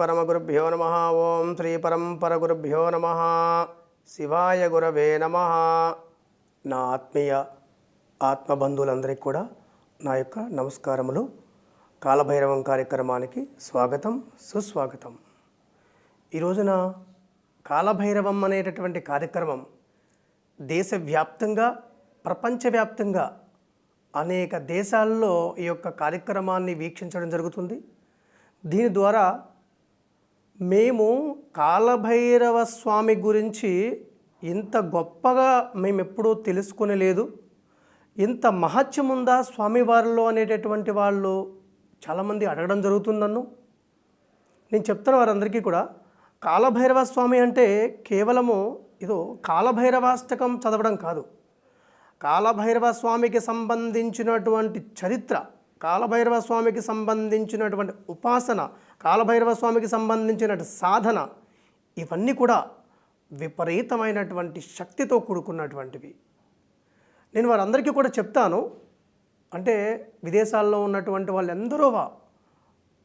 పరమగురుభ్యో నమ ఓం శ్రీ పరంపరగురుభ్యో నమ శివాయ గురవే నమ నా ఆత్మీయ ఆత్మబంధువులందరికీ కూడా నా యొక్క నమస్కారములు. కాలభైరవం కార్యక్రమానికి స్వాగతం సుస్వాగతం. ఈ రోజున కాలభైరవం అనేటటువంటి కార్యక్రమం దేశవ్యాప్తంగా ప్రపంచవ్యాప్తంగా అనేక దేశాల్లో ఈ యొక్క కార్యక్రమాన్ని వీక్షించడం జరుగుతుంది. దీని ద్వారా మేము కాలభైరవ స్వామి గురించి ఇంత గొప్పగా మేము ఎప్పుడూ తెలుసుకునేలేదు ఇంత మహత్యం ఉందా స్వామివారిలో అనేటటువంటి వాళ్ళు? చాలామంది అడగడం జరుగుతుంది నన్ను నేను చెప్తున్న వారందరికీ కూడా కాలభైరవ స్వామి అంటే కేవలము ఇదో కాలభైరవాష్టకం చదవడం కాదు. కాలభైరవ స్వామికి సంబంధించినటువంటి చరిత్ర కాలభైరవ స్వామికి సంబంధించినటువంటి ఉపాసన కాలభైరవ స్వామికి సంబంధించిన సాధన ఇవన్నీ కూడా విపరీతమైనటువంటి శక్తితో కూడుకున్నటువంటివి. నేను వారందరికీ కూడా చెప్తాను అంటే విదేశాల్లో ఉన్నటువంటి వాళ్ళందరూ వా-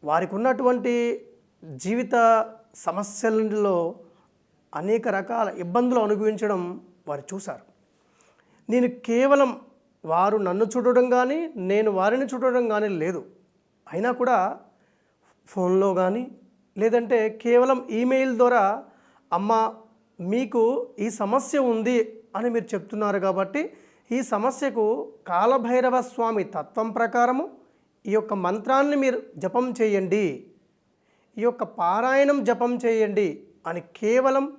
వారికి ఉన్నటువంటి జీవిత సమస్యలలో అనేక రకాల ఇబ్బందులు అనుభవించడం వారు చూశారు. నేను కేవలం వారు నన్ను చూడడం కానీ నేను వారిని చూడడం కానీ లేదు. అయినా కూడా ఫోన్లో కానీ లేదంటే కేవలం ఈమెయిల్ ద్వారా అమ్మ మీకు ఈ సమస్య ఉంది అని మీరు చెప్తున్నారు కాబట్టి ఈ సమస్యకు కాలభైరవ స్వామి తత్వం ప్రకారము ఈ యొక్క మంత్రాన్ని మీరు జపం చేయండి. ఈ యొక్క పారాయణం జపం చేయండి అని కేవలం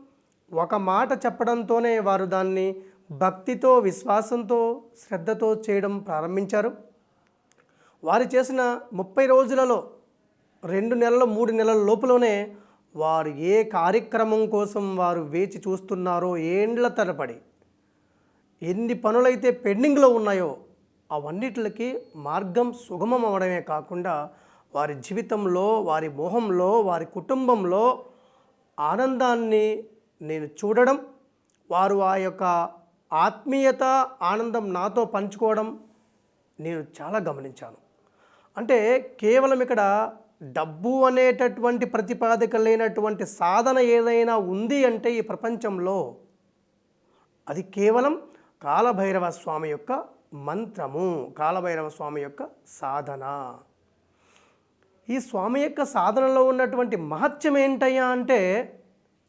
ఒక మాట చెప్పడంతోనే వారు దాన్ని భక్తితో విశ్వాసంతో శ్రద్ధతో చేయడం ప్రారంభించారు. వారు చేసిన ముప్పై రోజులలో రెండు నెలల మూడు నెలల లోపలనే వారు ఏ కార్యక్రమం కోసం వారు వేచి చూస్తున్నారో ఏండ్ల తరబడి ఎన్ని పనులైతే పెండింగ్లో ఉన్నాయో అవన్నిటికి మార్గం సుగమం అవడమే కాకుండా వారి జీవితంలో వారి మొహంలో వారి కుటుంబంలో ఆనందాన్ని నేను చూడడం వారు ఆ యొక్క ఆత్మీయత ఆనందం నాతో పంచుకోవడం నేను చాలా గమనించాను. అంటే కేవలం ఇక్కడ డబ్బు అనేటటువంటి ప్రతిపాదిక లేనటువంటి సాధన ఏదైనా ఉంది అంటే ఈ ప్రపంచంలో అది కేవలం కాలభైరవ స్వామి యొక్క మంత్రము కాలభైరవ స్వామి యొక్క సాధన. ఈ స్వామి యొక్క సాధనలో ఉన్నటువంటి మహత్యం ఏంటయ్యా అంటే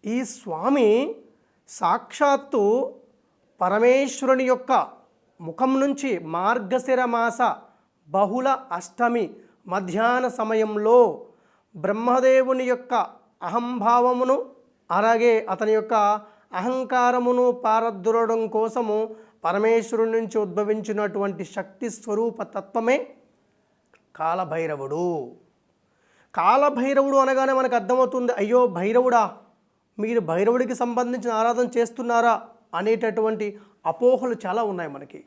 ఈ స్వామి సాక్షాత్తు పరమేశ్వరుని యొక్క ముఖం నుంచి మార్గశిర మాస బహుళ అష్టమి మధ్యాహ్న సమయంలో బ్రహ్మదేవుని యొక్క అహంభావమును అలాగే అతని యొక్క అహంకారమును పారద్రోడం కోసము పరమేశ్వరుడి నుంచి ఉద్భవించినటువంటి శక్తి స్వరూప తత్వమే కాలభైరవుడు. కాలభైరవుడు అనగానే మనకు అర్థమవుతుంది అయ్యో భైరవుడా మీరు భైరవుడికి సంబంధించిన ఆరాధన చేస్తున్నారా? అనేటటువంటి అపోహలు చాలా ఉన్నాయి మనకి.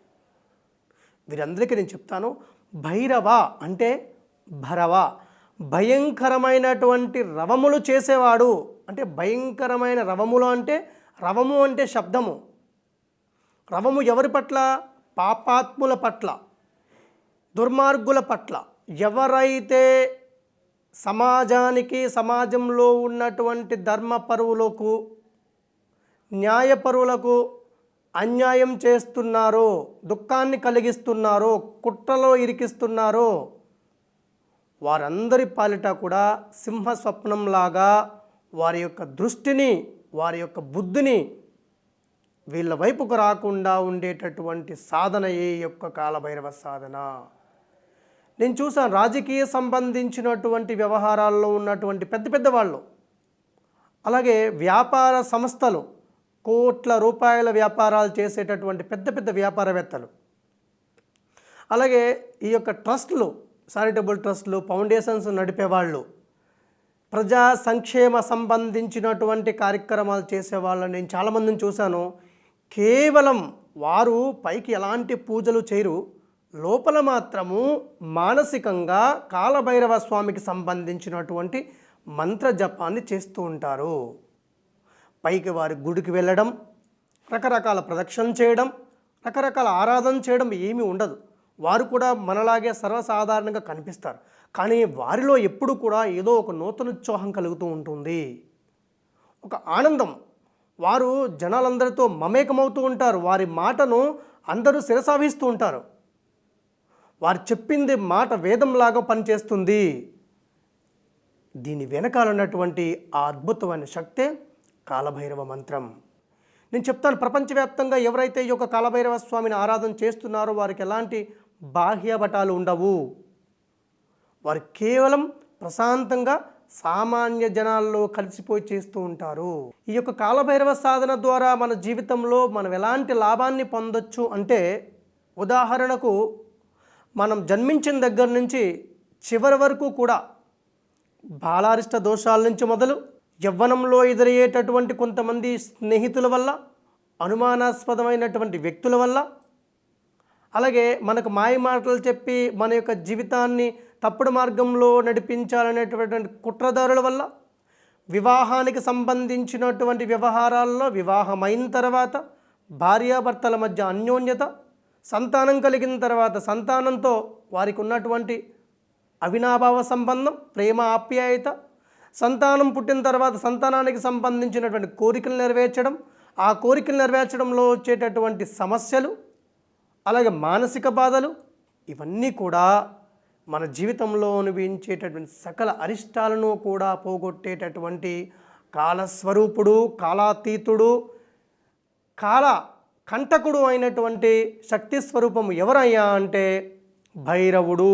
వీరందరికీ నేను చెప్తాను భైరవ అంటే భరవ భయంకరమైనటువంటి రవములు చేసేవాడు. అంటే భయంకరమైన రవములు అంటే రవము అంటే శబ్దము. రవము ఎవరి పట్ల? పాపాత్ముల పట్ల దుర్మార్గుల పట్ల. ఎవరైతే సమాజానికి సమాజంలో ఉన్నటువంటి ధర్మపరువులకు న్యాయపరువులకు అన్యాయం చేస్తున్నారో దుఃఖాన్ని కలిగిస్తున్నారో కుట్రలో ఇరికిస్తున్నారో వారందరి పాలిట కూడా సింహ స్వప్నంలాగా వారి యొక్క దృష్టిని వారి యొక్క బుద్ధిని వీళ్ళ వైపుకు రాకుండా ఉండేటటువంటి సాధన ఏ యొక్క కాలభైరవ సాధన. నేను చూసాను రాజకీయ సంబంధించినటువంటి వ్యవహారాల్లో ఉన్నటువంటి పెద్ద పెద్ద వాళ్ళు అలాగే వ్యాపార సంస్థలు కోట్ల రూపాయల వ్యాపారాలు చేసేటటువంటి పెద్ద పెద్ద వ్యాపారవేత్తలు అలాగే ఈ యొక్క ట్రస్ట్లు చారిటబుల్ ట్రస్ట్లు ఫౌండేషన్స్ నడిపేవాళ్ళు. ప్రజా సంక్షేమ సంబంధించినటువంటి కార్యక్రమాలు చేసేవాళ్ళని నేను చాలామందిని చూశాను. కేవలం వారు పైకి ఎలాంటి పూజలు చేయరు. లోపల మాత్రము మానసికంగా కాలభైరవ స్వామికి సంబంధించినటువంటి మంత్ర జపాన్ని చేస్తూ ఉంటారు. పైకి వారి గుడికి వెళ్ళడం రకరకాల ప్రదక్షిణ చేయడం రకరకాల ఆరాధన చేయడం ఏమీ ఉండదు. వారు కూడా మనలాగే సర్వసాధారణంగా కనిపిస్తారు. కానీ వారిలో ఎప్పుడు కూడా ఏదో ఒక నూతనోత్సాహం కలుగుతూ ఉంటుంది. ఒక ఆనందం. వారు జనాలందరితో మమేకమవుతూ ఉంటారు. వారి మాటను అందరూ శిరసావిస్తూ ఉంటారు. వారు చెప్పింది మాట వేదంలాగా పనిచేస్తుంది. దీని వెనకాల ఉన్నటువంటి ఆ అద్భుతమైన శక్తే కాలభైరవ మంత్రం. నేను చెప్తాను ప్రపంచవ్యాప్తంగా ఎవరైతే ఈ యొక్క కాలభైరవ స్వామిని ఆరాధన చేస్తున్నారో వారికి ఎలాంటి బాహ్యపటాలు ఉండవు. వారు కేవలం ప్రశాంతంగా సామాన్య జనాల్లో కలిసిపోయి చేస్తూ ఉంటారు. ఈ యొక్క కాలభైరవ సాధన ద్వారా మన జీవితంలో మనం ఎలాంటి లాభాన్ని పొందొచ్చు అంటే ఉదాహరణకు మనం జన్మించిన దగ్గర నుంచి చివరి వరకు కూడా బాలారిష్ట దోషాల నుంచి మొదలు యవ్వనంలో ఎదురయ్యేటటువంటి కొంతమంది స్నేహితుల వల్ల అనుమానాస్పదమైనటువంటి వ్యక్తుల వల్ల అలాగే మనకు మాయ మాటలు చెప్పి మన యొక్క జీవితాన్ని తప్పుడు మార్గంలో నడిపించాలనేటువంటి కుట్రదారుల వల్ల వివాహానికి సంబంధించినటువంటి వ్యవహారాల్లో వివాహమైన తర్వాత భార్యాభర్తల మధ్య అన్యోన్యత సంతానం కలిగిన తర్వాత సంతానంతో వారికి ఉన్నటువంటి అవినాభావ సంబంధం ప్రేమ ఆప్యాయత సంతానం పుట్టిన తర్వాత సంతానానికి సంబంధించినటువంటి కోరికలు నెరవేర్చడం ఆ కోరికలు నెరవేర్చడంలో వచ్చేటటువంటి సమస్యలు అలాగే మానసిక బాధలు ఇవన్నీ కూడా మన జీవితంలో అనుభవించేటటువంటి సకల అరిష్టాలను కూడా పోగొట్టేటటువంటి కాలస్వరూపుడు కాలాతీతుడు కాల కంటకుడు అయినటువంటి శక్తి స్వరూపము ఎవరయ్యా అంటే భైరవుడు.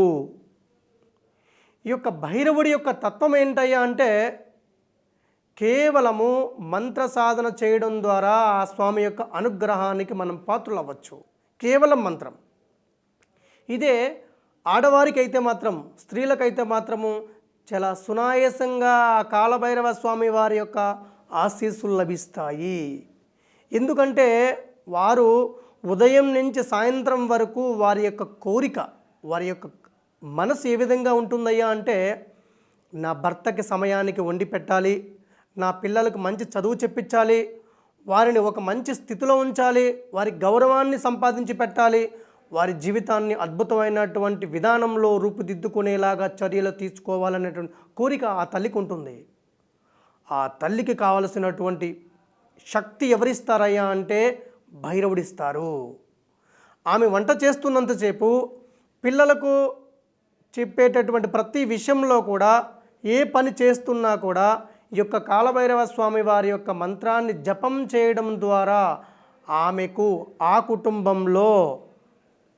ఈ యొక్క భైరవుడి యొక్క తత్వం ఏంటయ్యా అంటే కేవలము మంత్ర సాధన చేయడం ద్వారా ఆ స్వామి యొక్క అనుగ్రహానికి మనం పాత్రలు అవ్వచ్చు కేవలం మంత్రం. ఇదే ఆడవారికి అయితే మాత్రం స్త్రీలకైతే మాత్రము చాలా సునాయాసంగా కాలభైరవ స్వామి వారి యొక్క ఆశీస్సులు లభిస్తాయి. ఎందుకంటే వారు ఉదయం నుంచి సాయంత్రం వరకు వారి యొక్క కోరిక వారి యొక్క మనసు ఏ విధంగా ఉంటుందయ్యా అంటే నా భర్తకి సమయానికి వండి పెట్టాలి నా పిల్లలకు మంచి చదువు చెప్పించాలి వారిని ఒక మంచి స్థితిలో ఉంచాలి వారి గౌరవాన్ని సంపాదించి పెట్టాలి వారి జీవితాన్ని అద్భుతమైనటువంటి విధానంలో రూపుదిద్దుకునేలాగా చర్యలు తీసుకోవాలనేటువంటి కోరిక ఆ తల్లికి ఉంటుంది. ఆ తల్లికి కావలసినటువంటి శక్తి ఎవరిస్తారయ్యా అంటే భైరవుడిస్తారు. ఆమె వంట చేస్తున్నంతసేపు పిల్లలకు చెప్పేటటువంటి ప్రతి విషయంలో కూడా ఏ పని చేస్తున్నా కూడా ఈ యొక్క కాలభైరవ స్వామి వారి యొక్క మంత్రాన్ని జపం చేయడం ద్వారా ఆమెకు ఆ కుటుంబంలో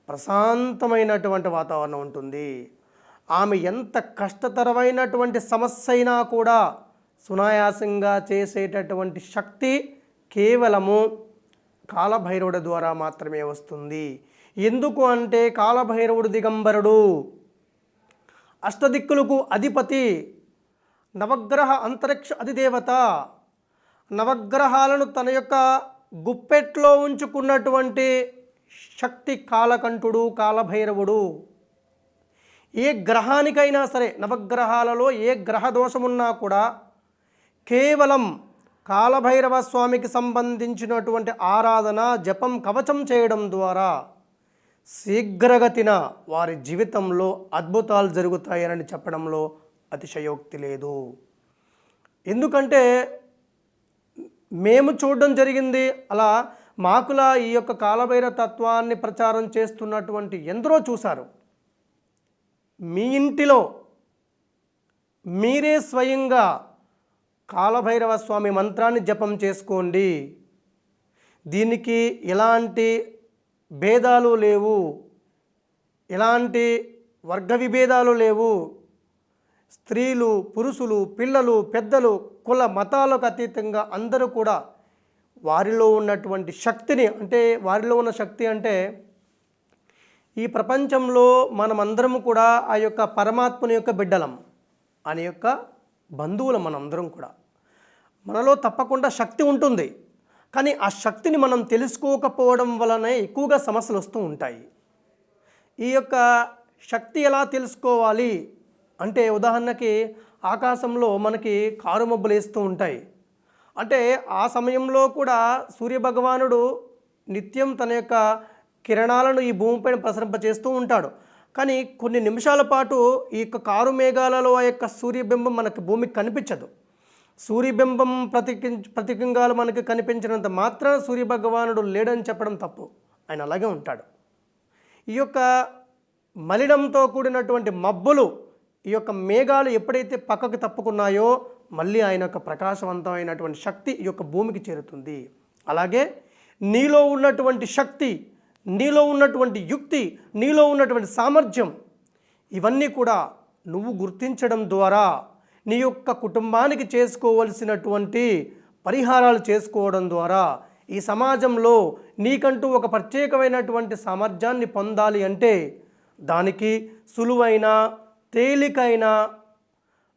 ప్రశాంతమైనటువంటి వాతావరణం ఉంటుంది. ఆమె ఎంత కష్టతరమైనటువంటి సమస్య అయినా కూడా సునాయాసంగా చేసేటటువంటి శక్తి కేవలము కాలభైరవుడి ద్వారా మాత్రమే వస్తుంది. ఎందుకు అంటే కాలభైరవుడు దిగంబరుడు అష్టదిక్కులకు అధిపతి నవగ్రహ అంతరిక్ష అధిదేవత. నవగ్రహాలను తన యొక్క గుప్పెట్లో ఉంచుకున్నటువంటి శక్తి కాలకంఠుడు కాలభైరవుడు. ఏ గ్రహానికైనా సరే నవగ్రహాలలో ఏ గ్రహ దోషమున్నా కూడా కేవలం కాలభైరవ స్వామికి సంబంధించినటువంటి ఆరాధన జపం కవచం చేయడం ద్వారా శీఘ్రగతిన వారి జీవితంలో అద్భుతాలు జరుగుతాయని చెప్పడంలో అతిశయోక్తి లేదు. ఎందుకంటే మేము చూడడం జరిగింది అలా మాకులా ఈ యొక్క కాలభైర తత్వాన్ని ప్రచారం చేస్తున్నటువంటి ఎందరో చూశారు. మీ ఇంటిలో మీరే స్వయంగా కాలభైరవ స్వామి మంత్రాన్ని జపం చేసుకోండి. దీనికి ఎలాంటి భేదాలు లేవు. ఎలాంటి వర్గ విభేదాలు లేవు. స్త్రీలు పురుషులు పిల్లలు పెద్దలు కుల మతాలకు అతీతంగా అందరూ కూడా వారిలో ఉన్నటువంటి శక్తిని అంటే వారిలో ఉన్న శక్తి అంటే ఈ ప్రపంచంలో మనమందరం కూడా ఆ యొక్క పరమాత్మని యొక్క బిడ్డలం అనే యొక్క బంధువులు మనందరం కూడా. మనలో తప్పకుండా శక్తి ఉంటుంది. కానీ ఆ శక్తిని మనం తెలుసుకోకపోవడం వలనే ఎక్కువగా సమస్యలు వస్తూ ఉంటాయి. ఈ యొక్క శక్తి ఎలా తెలుసుకోవాలి? అంటే ఉదాహరణకి ఆకాశంలో మనకి కారు మబ్బులు వేస్తూ ఉంటాయి. అంటే ఆ సమయంలో కూడా సూర్యభగవానుడు నిత్యం తన యొక్క కిరణాలను ఈ భూమిపైన ప్రసరింపచేస్తూ ఉంటాడు. కానీ కొన్ని నిమిషాల పాటు ఈ యొక్క కారు మేఘాలలో ఆ యొక్క సూర్యబింబం మనకు భూమికి కనిపించదు. సూర్యబింబం ప్రతికి ప్రతికింగాలు మనకి కనిపించినంత మాత్రం సూర్యభగవానుడు లేడని చెప్పడం తప్పు. ఆయన అలాగే ఉంటాడు. ఈ యొక్క మలినంతో కూడినటువంటి మబ్బులు ఈ యొక్క మేఘాలు ఎప్పుడైతే పక్కకు తప్పుకున్నాయో మళ్ళీ ఆయన యొక్క ప్రకాశవంతమైనటువంటి శక్తి ఈ యొక్క భూమికి చేరుతుంది. అలాగే నీలో ఉన్నటువంటి శక్తి నీలో ఉన్నటువంటి యుక్తి నీలో ఉన్నటువంటి సామర్థ్యం ఇవన్నీ కూడా నువ్వు గుర్తించడం ద్వారా నీ యొక్క కుటుంబానికి చేసుకోవలసినటువంటి పరిహారాలు చేసుకోవడం ద్వారా ఈ సమాజంలో నీకంటూ ఒక ప్రత్యేకమైనటువంటి సామర్థ్యాన్ని పొందాలి అంటే దానికి సులువైన తేలికైన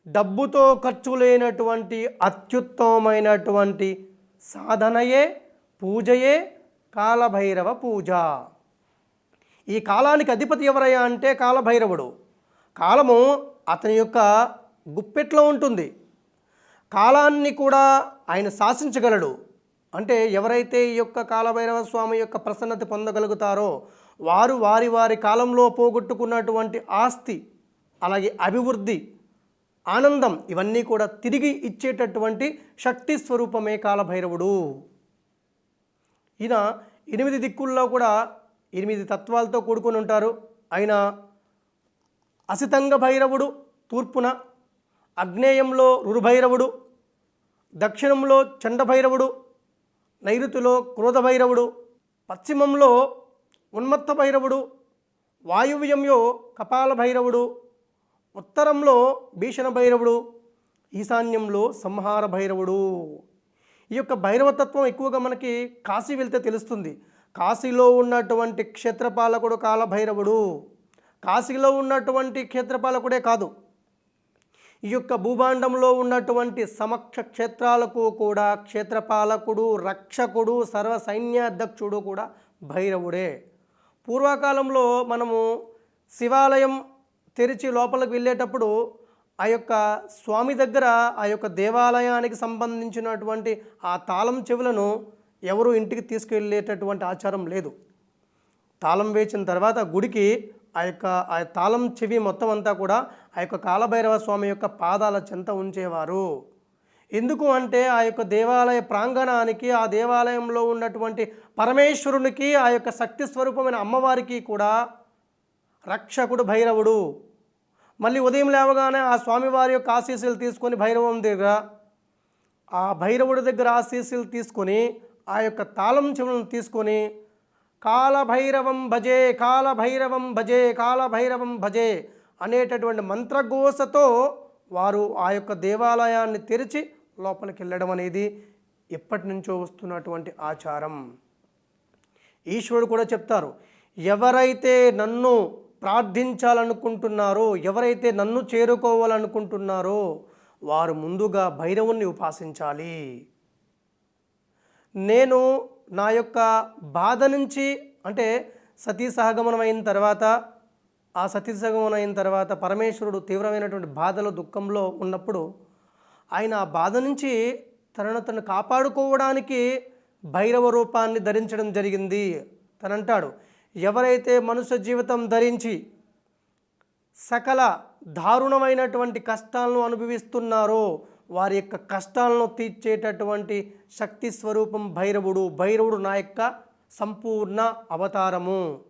డబ్బుతో ఖర్చు లేనటువంటి అత్యుత్తమమైనటువంటి సాధనయే పూజయే కాలభైరవ పూజ. ఈ కాలానికి అధిపతి ఎవరయ్యా అంటే కాలభైరవుడు. కాలము అతని యొక్క గుప్పెట్లో ఉంటుంది. కాలాన్ని కూడా ఆయన శాసించగలడు. అంటే ఎవరైతే ఈ యొక్క కాలభైరవ స్వామి యొక్క ప్రసన్నత పొందగలుగుతారో వారు వారి వారి కాలంలో పోగొట్టుకున్నటువంటి ఆస్తి అలాగే అభివృద్ధి ఆనందం ఇవన్నీ కూడా తిరిగి ఇచ్చేటటువంటి శక్తి స్వరూపమే కాలభైరవుడు. ఈయన ఎనిమిది దిక్కుల్లో కూడా ఎనిమిది తత్వాలతో కూడుకొని ఉంటారు. ఆయన అసితంగ భైరవుడు తూర్పున అగ్నేయంలో రురుభైరవుడు దక్షిణంలో చండభైరవుడు నైరుతిలో క్రోధభైరవుడు పశ్చిమంలో ఉన్మత్త భైరవుడు వాయువ్యంలో కపాల భైరవుడు ఉత్తరంలో భీషణ భైరవుడు ఈశాన్యంలో సంహార భైరవుడు. ఈ యొక్క భైరవతత్వం ఎక్కువగా మనకి కాశీ వెళ్తే తెలుస్తుంది. కాశీలో ఉన్నటువంటి క్షేత్రపాలకుడు కాలభైరవుడు. కాశీలో ఉన్నటువంటి క్షేత్రపాలకుడే కాదు. ఈ యొక్క భూభాండంలో ఉన్నటువంటి సమక్ష క్షేత్రాలకు కూడా క్షేత్రపాలకుడు రక్షకుడు సర్వ సైన్యాధ్యక్షుడు కూడా భైరవుడే. పూర్వకాలంలో మనము శివాలయం తెరిచి లోపలికి వెళ్ళేటప్పుడు ఆ యొక్క స్వామి దగ్గర ఆ యొక్క దేవాలయానికి సంబంధించినటువంటి ఆ తాళం చెవులను ఎవరు ఇంటికి తీసుకెళ్ళేటటువంటి ఆచారం లేదు. తాళం వేసిన తర్వాత గుడికి ఆ యొక్క ఆ తాళం చెవి మొత్తం అంతా కూడా ఆ యొక్క కాలభైరవ స్వామి యొక్క పాదాల చెంత ఉంచేవారు. ఎందుకు అంటే ఆ యొక్క దేవాలయ ప్రాంగణానికి ఆ దేవాలయంలో ఉన్నటువంటి పరమేశ్వరునికి ఆ యొక్క శక్తి స్వరూపమైన అమ్మవారికి కూడా రక్షకుడు భైరవుడు. మళ్ళీ ఉదయం లేవగానే ఆ స్వామివారి యొక్క ఆశీస్సులు తీసుకొని భైరవం దగ్గర ఆ భైరవుడి దగ్గర ఆశీస్సులు తీసుకొని ఆ యొక్క తాళం చెవులను తీసుకొని కాలభైరవం భజే కాలభైరవం భజే కాలభైరవం భజే అనేటటువంటి మంత్రఘోషతో వారు ఆ యొక్క దేవాలయాన్ని తెరిచి లోపలికి వెళ్ళడం అనేది ఎప్పటి నుంచో వస్తున్నటువంటి ఆచారం. ఈశ్వరుడు కూడా చెప్తారు ఎవరైతే నన్ను ప్రార్థించాలనుకుంటున్నారో ఎవరైతే నన్ను చేరుకోవాలనుకుంటున్నారో వారు ముందుగా భైరవుణ్ణి ఉపాసించాలి. నేను నా యొక్క బాధ నుంచి అంటే సతీ సహగమనం అయిన తర్వాత ఆ సతీ సహగమనం అయిన తర్వాత పరమేశ్వరుడు తీవ్రమైనటువంటి బాధలో దుఃఖంలో ఉన్నప్పుడు ఆయన ఆ బాధ నుంచి తనను తను కాపాడుకోవడానికి భైరవ రూపాన్ని ధరించడం జరిగింది. తనంటాడు ఎవరైతే మనుష్య జీవితం ధరించి సకల దారుణమైనటువంటి కష్టాలను అనుభవిస్తున్నారో వారి యొక్క కష్టాలను తీర్చేటటువంటి శక్తి స్వరూపం భైరవుడు భైరవుడు నా యొక్క సంపూర్ణ అవతారము.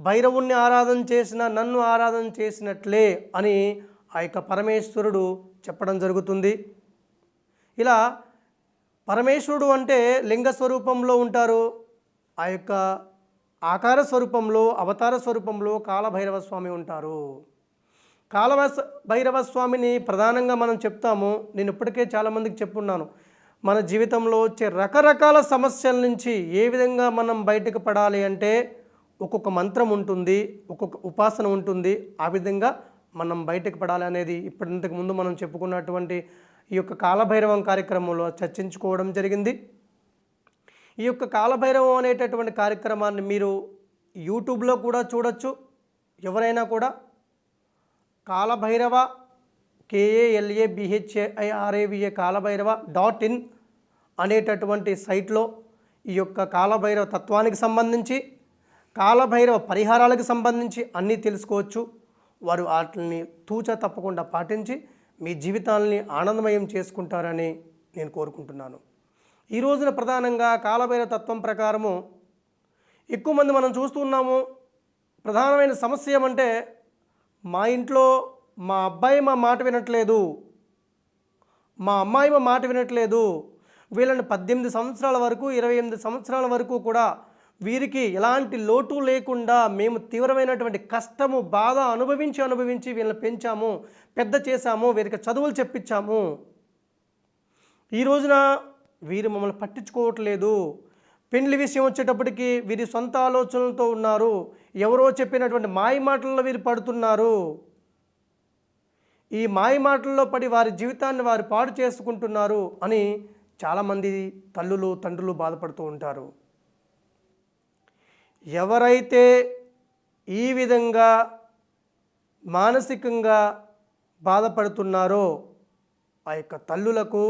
భైరవుణ్ణి ఆరాధన చేసిన నన్ను ఆరాధన చేసినట్లే అని ఆ యొక్క పరమేశ్వరుడు చెప్పడం జరుగుతుంది. ఇలా పరమేశ్వరుడు అంటే లింగ స్వరూపంలో ఉంటారు. ఆ యొక్క ఆకార స్వరూపంలో అవతార స్వరూపంలో కాలభైరవ స్వామి ఉంటారు. కాలవ భైరవ స్వామిని ప్రధానంగా మనం చెప్తాము. నేను ఇప్పటికే చాలామందికి చెప్పున్నాను. మన జీవితంలో వచ్చే రకరకాల సమస్యల నుంచి ఏ విధంగా మనం బయటకు పడాలి అంటే ఒక్కొక్క మంత్రం ఉంటుంది ఒక్కొక్క ఉపాసన ఉంటుంది. ఆ విధంగా మనం బయటకు పడాలి అనేది ఇప్పటింతకు ముందు మనం చెప్పుకున్నటువంటి ఈ యొక్క కాలభైరవం కార్యక్రమంలో చర్చించుకోవడం జరిగింది. ఈ యొక్క కాలభైరవం అనేటటువంటి కార్యక్రమాన్ని మీరు యూట్యూబ్లో కూడా చూడొచ్చు. ఎవరైనా కూడా కాలభైరవ కేఏఎల్ఏ బిహెచ్ఏఐఆర్ఏవిఏ కాలభైరవ డాట్ ఇన్ అనేటటువంటి సైట్లో ఈ యొక్క కాలభైరవ తత్వానికి సంబంధించి కాలభైరవ పరిహారాలకు సంబంధించి అన్నీ తెలుసుకోవచ్చు. వారు వాటిని తూచ తప్పకుండా పాటించి మీ జీవితాలని ఆనందమయం చేసుకుంటారని నేను కోరుకుంటున్నాను. ఈ రోజున ప్రధానంగా కాలమైన తత్వం ప్రకారము ఎక్కువ మంది మనం చూస్తున్నాము ప్రధానమైన సమస్య ఏమంటే మా ఇంట్లో మా అబ్బాయి మా మాట వినట్లేదు. మా అమ్మాయి మా మాట వినట్లేదు. వీళ్ళని పద్దెనిమిది సంవత్సరాల వరకు ఇరవై ఎనిమిది సంవత్సరాల వరకు కూడా వీరికి ఎలాంటి లోటు లేకుండా మేము తీవ్రమైనటువంటి కష్టము బాధ అనుభవించి అనుభవించి వీళ్ళని పెంచాము పెద్ద చేశాము వీరికి చదువులు చెప్పించాము. ఈ రోజున వీరు మమ్మల్ని పట్టించుకోవట్లేదు. పెళ్ళి విషయం వచ్చేటప్పటికి వీరి సొంత ఆలోచనలతో ఉన్నారు. ఎవరో చెప్పినటువంటి మాయ మాటల్లో వీరు పడుతున్నారు. ఈ మాయ మాటల్లో పడి వారి జీవితాన్ని వారు పాడు చేసుకుంటున్నారు అని చాలామంది తల్లులు తండ్రులు బాధపడుతూ ఉంటారు. ఎవరైతే ఈ విధంగా మానసికంగా బాధపడుతున్నారో ఆ యొక్క తల్లులకు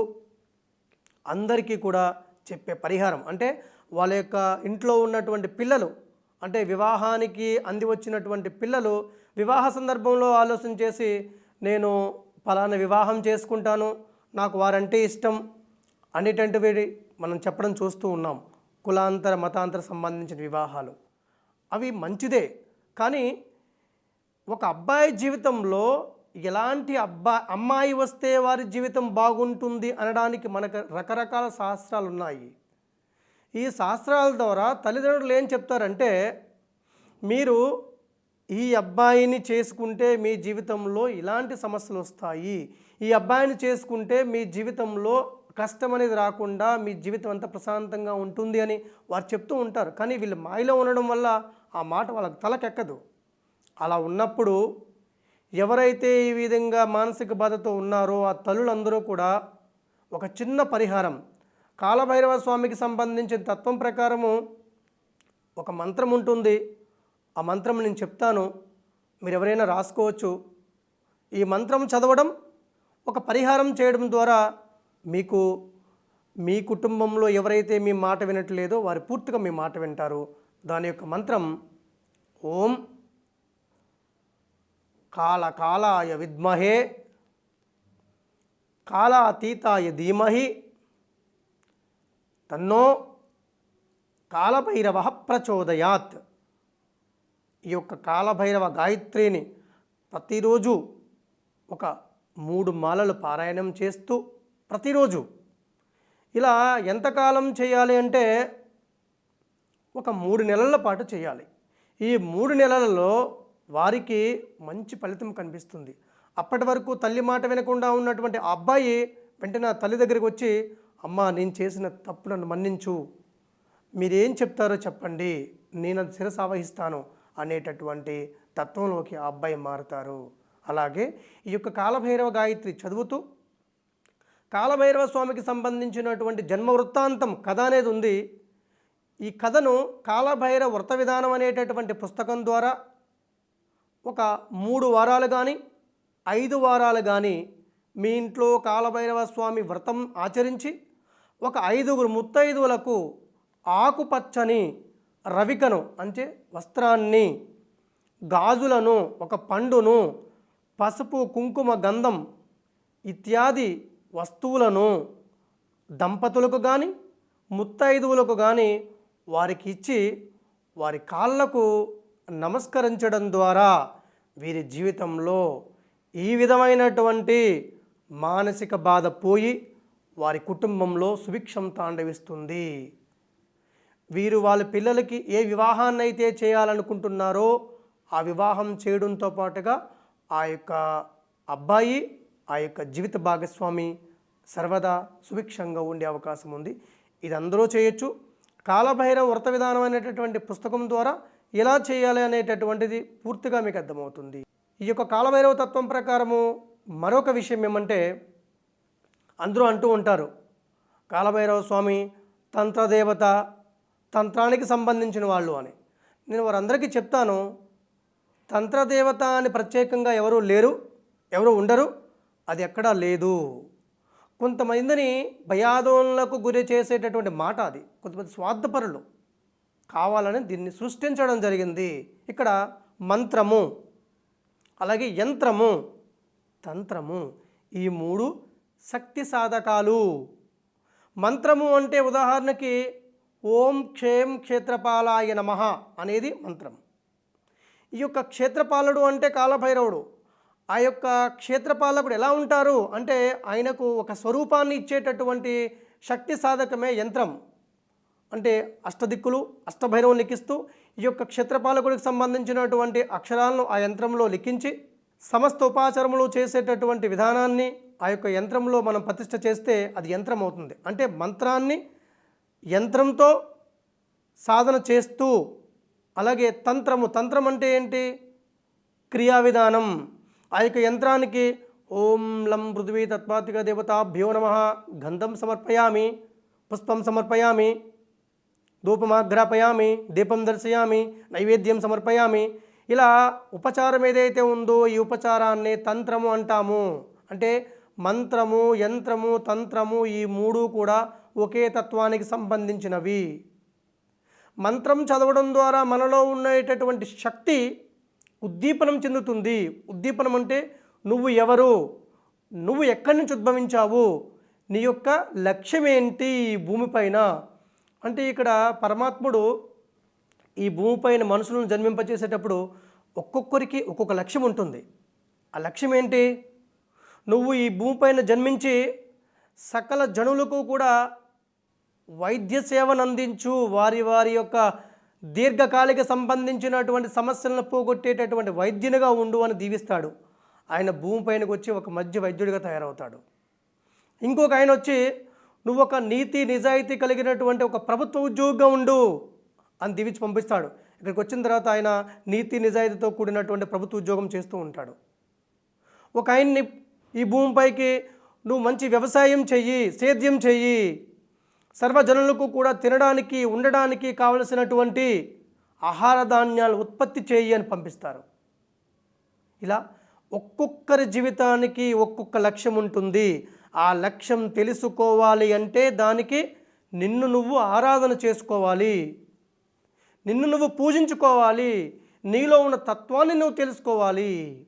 అందరికీ కూడా చెప్పే పరిహారం. అంటే వాళ్ళ యొక్క ఇంట్లో ఉన్నటువంటి పిల్లలు అంటే వివాహానికి అంది వచ్చినటువంటి పిల్లలు వివాహ సందర్భంలో ఆలోచన చేసి నేను ఫలానా వివాహం చేసుకుంటాను నాకు వారంటే ఇష్టం అనేటటువంటివి మనం చెప్పడం చూస్తూ ఉన్నాం. కులాంతర మతాంతర సంబంధించిన వివాహాలు. అవి మంచిదే. కానీ ఒక అబ్బాయి జీవితంలో ఎలాంటి అబ్బా అమ్మాయి వస్తే వారి జీవితం బాగుంటుంది అనడానికి మనకు రకరకాల శాస్త్రాలు ఉన్నాయి ఈ శాస్త్రాల ద్వారా తల్లిదండ్రులు ఏం చెప్తారంటే మీరు ఈ అబ్బాయిని చేసుకుంటే మీ జీవితంలో ఇలాంటి సమస్యలు వస్తాయి. ఈ అబ్బాయిని చేసుకుంటే మీ జీవితంలో కష్టం అనేది రాకుండా మీ జీవితం అంతా ప్రశాంతంగా ఉంటుంది అని వారు చెప్తూ ఉంటారు. కానీ వీళ్ళు మాయలో ఉండడం వల్ల ఆ మాట వాళ్ళకి తలకెక్కదు. అలా ఉన్నప్పుడు ఎవరైతే ఈ విధంగా మానసిక బాధతో ఉన్నారో ఆ తల్లులందరూ కూడా ఒక చిన్న పరిహారం. కాలభైరవ స్వామికి సంబంధించిన తత్వం ప్రకారము ఒక మంత్రం ఉంటుంది. ఆ మంత్రం నేను చెప్తాను. మీరు ఎవరైనా రాసుకోవచ్చు. ఈ మంత్రం చదవడం ఒక పరిహారం చేయడం ద్వారా మీకు మీ కుటుంబంలో ఎవరైతే మీ మాట వినట్లేదో వారు పూర్తిగా మీ మాట వింటారు. దాని యొక్క మంత్రం ఓం కాలకాలాయ విద్మహే కాలాతీతాయ ధీమహి తన్నో కాలభైరవ ప్రచోదయాత్. ఈ యొక్క కాలభైరవ గాయత్రిని ప్రతిరోజు ఒక మూడు మాలలు పారాయణం చేస్తూ ప్రతిరోజు ఇలా ఎంతకాలం చేయాలి అంటే ఒక మూడు నెలల పాటు చేయాలి. ఈ మూడు నెలలలో వారికి మంచి ఫలితం కనిపిస్తుంది. అప్పటి వరకు తల్లి మాట వినకుండా ఉన్నటువంటి ఆ అబ్బాయి వెంటనే తల్లి దగ్గరికి వచ్చి అమ్మా నేను చేసిన తప్పు నన్ను మన్నించు. మీరేం చెప్తారో చెప్పండి. నేను అది శిరసావహిస్తాను అనేటటువంటి తత్వంలోకి ఆ అబ్బాయి మారుతారు. అలాగే ఈ యొక్క కాలభైరవ గాయత్రి చదువుతూ కాలభైరవ స్వామికి సంబంధించినటువంటి జన్మ వృత్తాంతం కథ అనేది ఉంది. ఈ కథను కాలభైరవ వృత్త విధానం అనేటటువంటి పుస్తకం ద్వారా ఒక మూడు వారాలు కానీ ఐదు వారాలు కానీ మీ ఇంట్లో కాలభైరవ స్వామి వ్రతం ఆచరించి ఒక ఐదుగురు ముత్తైదువులకు ఆకుపచ్చని రవికను అంటే వస్త్రాన్ని గాజులను ఒక పండును పసుపు కుంకుమ గంధం ఇత్యాది వస్తువులను దంపతులకు కానీ ముత్తైదువులకు కానీ వారికి ఇచ్చి వారి కాళ్ళకు నమస్కరించడం ద్వారా వీరి జీవితంలో ఈ విధమైనటువంటి మానసిక బాధ పోయి వారి కుటుంబంలో సుభిక్షం తాండవిస్తుంది. వీరు వాళ్ళ పిల్లలకి ఏ వివాహాన్ని అయితే చేయాలనుకుంటున్నారో ఆ వివాహం చేయడంతో పాటుగా ఆ యొక్క అబ్బాయి ఆ యొక్క జీవిత భాగస్వామి సర్వదా సుభిక్షంగా ఉండే అవకాశం ఉంది. ఇది అందరూ చేయొచ్చు. కాలభైరవ వ్రత విధానం అనేటటువంటి పుస్తకం ద్వారా ఎలా చేయాలి అనేటటువంటిది పూర్తిగా మీకు అర్థమవుతుంది. ఈ యొక్క కాలభైరవ తత్వం ప్రకారము మరొక విషయం ఏమంటే అందరూ అంటూ ఉంటారు కాలభైరవ స్వామి తంత్రదేవత తంత్రానికి సంబంధించిన వాళ్ళు అని. నేను వారందరికీ చెప్తాను తంత్రదేవత అని ప్రత్యేకంగా ఎవరు లేరు ఎవరు ఉండరు అది ఎక్కడా లేదు. కొంతమందిని భయాదోళనలకు గురి చేసేటటువంటి మాట అది. కొంతమంది స్వార్థపరులు. కావాలని దీన్ని సృష్టించడం జరిగింది. ఇక్కడ మంత్రము అలాగే యంత్రము తంత్రము ఈ మూడు శక్తి సాధకాలు. మంత్రము అంటే ఉదాహరణకి ఓం క్షేం క్షేత్రపాలాయ నమ అనేది మంత్రం. ఈ యొక్క క్షేత్రపాలుడు అంటే కాలభైరవుడు. ఆ యొక్క క్షేత్రపాలకుడు ఎలా ఉంటారు? అంటే ఆయనకు ఒక స్వరూపాన్ని ఇచ్చేటటువంటి శక్తి సాధకమే యంత్రం. అంటే అష్టదిక్కులు అష్టభైరవం లిఖిస్తూ ఈ యొక్క క్షేత్రపాలకుడికి సంబంధించినటువంటి అక్షరాలను ఆ యంత్రంలో లిఖించి సమస్త ఉపాచారములు చేసేటటువంటి విధానాన్ని ఆ యొక్క యంత్రంలో మనం ప్రతిష్ట చేస్తే అది యంత్రం అవుతుంది అంటే మంత్రాన్ని యంత్రంతో సాధన చేస్తూ అలాగే తంత్రము తంత్రం అంటే ఏంటి? క్రియా విధానం ఆ యొక్క యంత్రానికి ఓం లం పృథ్వీ తత్వాత్మిక దేవతాభ్యో నమ గంధం సమర్పయామి పుష్పం సమర్పయామి ధూపమాఘ్రాపయామి దీపం దర్శయామి నైవేద్యం సమర్పయామి. ఇలా ఉపచారం ఏదైతే ఉందో ఈ ఉపచారాన్ని తంత్రము అంటాము. అంటే మంత్రము యంత్రము తంత్రము ఈ మూడు కూడా ఒకే తత్వానికి సంబంధించినవి. మంత్రం చదవడం ద్వారా మనలో ఉండేటటువంటి శక్తి ఉద్దీపనం చెందుతుంది. ఉద్దీపనం అంటే నువ్వు ఎవరు? నువ్వు ఎక్కడి నుంచి ఉద్భవించావు? నీ యొక్క లక్ష్యం ఏంటి ఈ భూమిపైన అంటే ఇక్కడ పరమాత్ముడు ఈ భూమిపైన మనుషులను జన్మింపచేసేటప్పుడు ఒక్కొక్కరికి ఒక్కొక్క లక్ష్యం ఉంటుంది. ఆ లక్ష్యం ఏంటి? నువ్వు ఈ భూమిపైన జన్మించి సకల జనులకు కూడా వైద్య సేవను అందించు వారి వారి యొక్క దీర్ఘకాలిక సంబంధించినటువంటి సమస్యలను పోగొట్టేటటువంటి వైద్యునిగా ఉండు అని దీవిస్తాడు. ఆయన భూమిపైనకు వచ్చి ఒక మధ్య వైద్యుడిగా తయారవుతాడు. ఇంకొక ఆయన వచ్చి నువ్వు ఒక నీతి నిజాయితీ కలిగినటువంటి ఒక ప్రభుత్వ ఉద్యోగిగా ఉండు అని దీవించి పంపిస్తాడు. ఇక్కడికి వచ్చిన తర్వాత ఆయన నీతి నిజాయితీతో కూడినటువంటి ప్రభుత్వ ఉద్యోగం చేస్తూ ఉంటాడు. ఒక ఆయన్ని ఈ భూమిపైకి నువ్వు మంచి వ్యవసాయం చెయ్యి సేద్యం చెయ్యి సర్వజనులకు కూడా తినడానికి ఉండడానికి కావలసినటువంటి ఆహార ధాన్యాలు ఉత్పత్తి చేయి అని పంపిస్తారు. ఇలా ఒక్కొక్కరి జీవితానికి ఒక్కొక్క లక్ష్యం ఉంటుంది. ఆ లక్ష్యం తెలుసుకోవాలి అంటే దానికి నిన్ను నువ్వు ఆరాధన చేసుకోవాలి. నిన్ను నువ్వు పూజించుకోవాలి. నీలో ఉన్న తత్వాన్ని నువ్వు తెలుసుకోవాలి.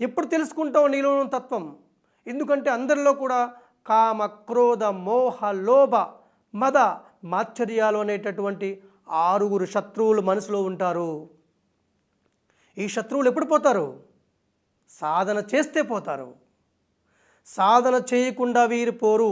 ఎప్పుడు తెలుసుకుంటావు నీలో ఉన్న తత్వం? ఎందుకంటే అందరిలో కూడా కామ క్రోధ మోహ లోభ మద మాత్సర్యాలు అనేటటువంటి ఆరుగురు శత్రువులు మనసులో ఉంటారు. ఈ శత్రువులు ఎప్పుడు పోతారు? సాధన చేస్తే పోతారు. సాధన చేయకుండా వీరు పోరు.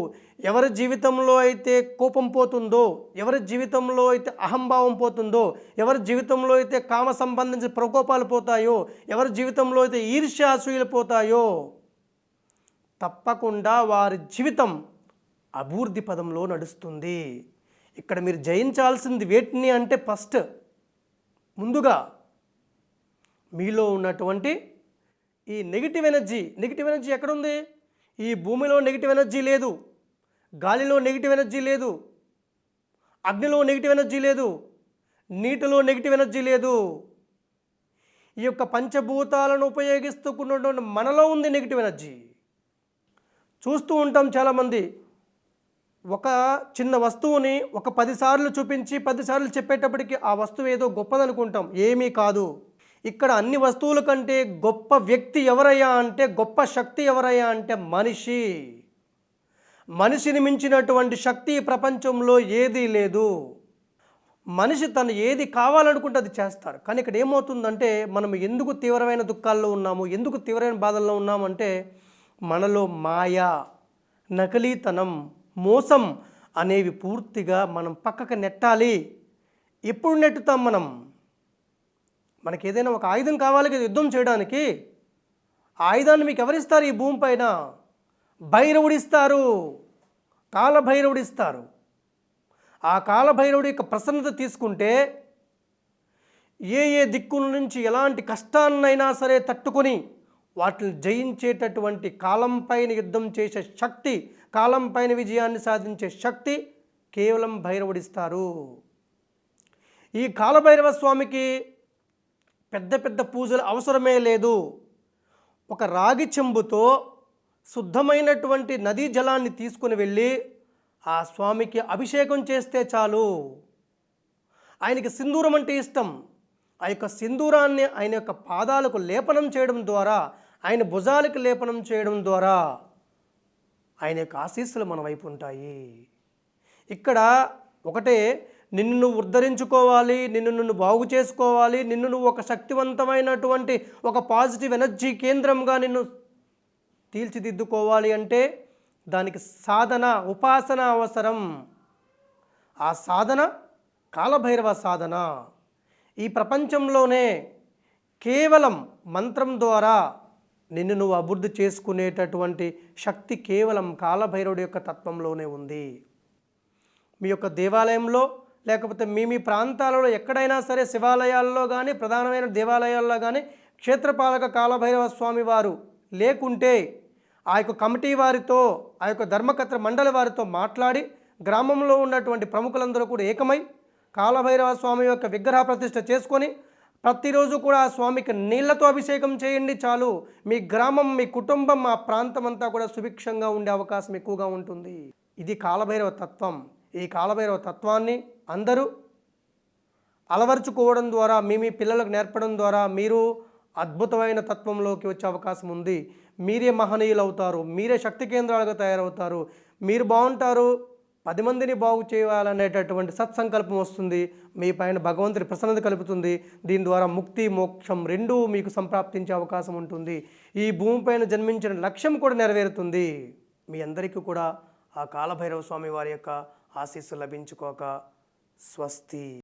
ఎవరి జీవితంలో అయితే కోపం పోతుందో ఎవరి జీవితంలో అయితే అహంభావం పోతుందో ఎవరి జీవితంలో అయితే కామ సంబంధించిన ప్రకోపాలు పోతాయో ఎవరి జీవితంలో అయితే ఈర్ష్యాసూయలు పోతాయో తప్పకుండా వారి జీవితం అభివృద్ధి పదంలో నడుస్తుంది. ఇక్కడ మీరు జయించాల్సింది వేటిని అంటే ఫస్ట్ ముందుగా మీలో ఉన్నటువంటి ఈ నెగిటివ్ ఎనర్జీ. నెగిటివ్ ఎనర్జీ ఎక్కడుంది? ఈ భూమిలో నెగిటివ్ ఎనర్జీ లేదు. గాలిలో నెగిటివ్ ఎనర్జీ లేదు. అగ్నిలో నెగిటివ్ ఎనర్జీ లేదు. నీటిలో నెగిటివ్ ఎనర్జీ లేదు. ఈ యొక్క పంచభూతాలను ఉపయోగిస్తున్నటువంటి మనలో ఉంది నెగిటివ్ ఎనర్జీ చూస్తూ ఉంటాం చాలామంది. ఒక చిన్న వస్తువుని ఒక పదిసార్లు చూపించి పదిసార్లు చెప్పేటప్పటికి ఆ వస్తువు ఏదో గొప్పదనుకుంటాం. ఏమీ కాదు. ఇక్కడ అన్ని వస్తువుల కంటే గొప్ప వ్యక్తి ఎవరయ్యా అంటే గొప్ప శక్తి ఎవరయ్యా అంటే మనిషి. మనిషిని మించినటువంటి శక్తి ప్రపంచంలో ఏదీ లేదు. మనిషి తను ఏది కావాలనుకుంటే అది చేస్తారు. కానీ ఇక్కడ ఏమవుతుందంటే మనం ఎందుకు తీవ్రమైన దుఃఖాల్లో ఉన్నాము ఎందుకు తీవ్రమైన బాధల్లో ఉన్నామంటే మనలో మాయ నకిలీతనం మోసం అనేవి పూర్తిగా మనం పక్కకు నెట్టాలి. ఎప్పుడు నెట్టుతాం మనం? మనకి ఏదైనా ఒక ఆయుధం కావాలి కదా యుద్ధం చేయడానికి ఆయుధాన్ని మీకు ఎవరిస్తారు ఈ భూమి పైన? భైరవుడిస్తారు. కాలభైరవుడిస్తారు. ఆ కాలభైరవుడి యొక్క ప్రసన్నత తీసుకుంటే ఏ ఏ దిక్కుల నుంచి ఎలాంటి కష్టాన్నైనా సరే తట్టుకొని వాటిని జయించేటటువంటి కాలం పైన యుద్ధం చేసే శక్తి కాలం పైన విజయాన్ని సాధించే శక్తి కేవలం భైరవుడిస్తారు. ఈ కాలభైరవ స్వామికి పెద్ద పెద్ద పూజలు అవసరమే లేదు. ఒక రాగి చెంబుతో శుద్ధమైనటువంటి నదీ జలాన్ని తీసుకుని వెళ్ళి ఆ స్వామికి అభిషేకం చేస్తే చాలు. ఆయనకి సింధూరం అంటే ఇష్టం. ఆ యొక్క సింధూరాన్ని ఆయన యొక్క పాదాలకు లేపనం చేయడం ద్వారా ఆయన భుజాలకు లేపనం చేయడం ద్వారా ఆయన యొక్క ఆశీస్సులు మన వైపు ఉంటాయి. ఇక్కడ ఒకటే నిన్ను నువ్వు ఉద్ధరించుకోవాలి నిన్ను నువ్వు బాగు చేసుకోవాలి నిన్ను నువ్వు ఒక శక్తివంతమైనటువంటి ఒక పాజిటివ్ ఎనర్జీ కేంద్రంగా నిన్ను తీర్చిదిద్దుకోవాలి అంటే దానికి సాధన ఉపాసన అవసరం. ఆ సాధన కాలభైరవ సాధన. ఈ ప్రపంచంలోనే కేవలం మంత్రం ద్వారా నిన్ను నువ్వు అభివృద్ధి చేసుకునేటటువంటి శక్తి కేవలం కాలభైరవుడి యొక్క తత్వంలోనే ఉంది. మీ యొక్క దేవాలయంలో లేకపోతే మీ మీ ప్రాంతాలలో ఎక్కడైనా సరే శివాలయాల్లో కానీ ప్రధానమైన దేవాలయాల్లో కానీ క్షేత్రపాలక కాలభైరవ స్వామి వారు లేకుంటే ఆ యొక్క కమిటీ వారితో ఆ యొక్క ధర్మకర్త మండలి వారితో మాట్లాడి గ్రామంలో ఉన్నటువంటి ప్రముఖులందరూ కూడా ఏకమై కాలభైరవ స్వామి యొక్క విగ్రహ ప్రతిష్ఠ చేసుకొని ప్రతిరోజు కూడా ఆ స్వామికి నీళ్ళతో అభిషేకం చేయండి చాలు. మీ గ్రామం మీ కుటుంబం మా ప్రాంతం అంతా కూడా సుభిక్షంగా ఉండే అవకాశం ఎక్కువగా ఉంటుంది. ఇది కాలభైరవ తత్వం. ఈ కాలభైరవ తత్వాన్ని అందరూ అలవర్చుకోవడం ద్వారా మీ మీ పిల్లలకు నేర్పడం ద్వారా మీరు అద్భుతమైన తత్వంలోకి వచ్చే అవకాశం ఉంది. మీరే మహనీయులు అవుతారు మీరే శక్తి కేంద్రాలుగా తయారవుతారు మీరు బాగుంటారు పది మందిని బాగు చేయాలనేటటువంటి సత్సంకల్పం వస్తుంది మీ పైన భగవంతుడి ప్రసన్నత కలుపుతుంది. దీని ద్వారా ముక్తి మోక్షం రెండూ మీకు సంప్రాప్తించే అవకాశం ఉంటుంది. ఈ భూమిపైన జన్మించిన లక్ష్యం కూడా నెరవేరుతుంది. మీ అందరికీ కూడా ఆ కాలభైరవ స్వామి వారి యొక్క ఆశీస్సు లభించుకోక స్వస్తి.